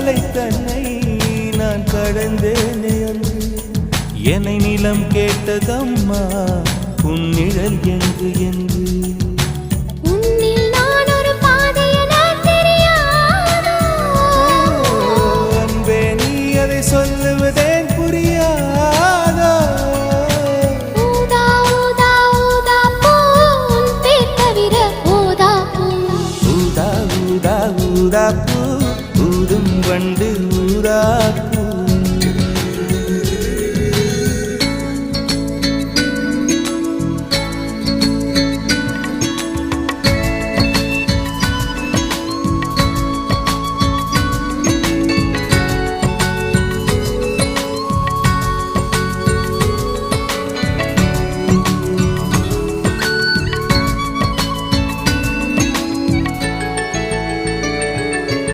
அலை தன்னை நான் கடந்தேனே அன்று. என்னை நிலம் கேட்டதம்மா உன்னிழல் என்று என்று. உன்னில் ஊதும் வண்டு ஊராக்கும்